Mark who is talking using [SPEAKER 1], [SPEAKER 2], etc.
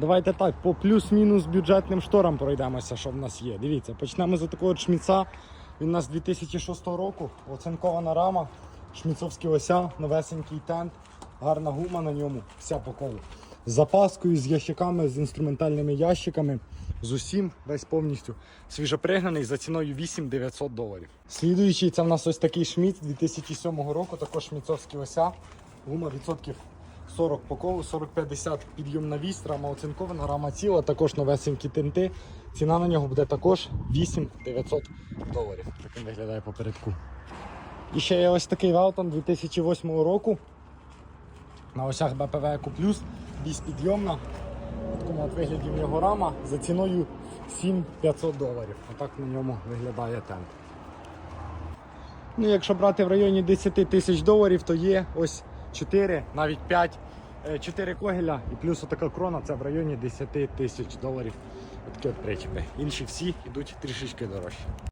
[SPEAKER 1] Давайте так, по плюс-мінус бюджетним шторам пройдемося, що в нас є. Дивіться, почнемо з такого шміца. Він у нас 2006 року, оцинкована рама, шміцовські ося, новесенький тент, гарна гума на ньому, вся по колу. З запаскою, з ящиками, з інструментальними ящиками, з усім, весь повністю свіжопригнаний за ціною 8900 доларів. Слідуючий це в нас ось такий шміц 2007 року, також шміцовські ося. Гума відсотків 40 по колу, 40-50 підйомна вісь, рама оцинкована, рама ціла, також новесенькі тинти. Ціна на нього буде також 8900 доларів. Так він виглядає попередку. І ще є ось такий Велтон 2008 року. На осях БПВ Еко Плюс, вісь підйомна. В такому от вигляді в нього рама за ціною 7500 доларів. Отак на ньому виглядає тент. Ну, якщо брати в районі 10 тисяч доларів, то є ось 4, навіть 5, 4 когеля і плюс отака крона це в районі 10 тисяч доларів. Отакі от причепи. Інші всі йдуть трішечки дорожче.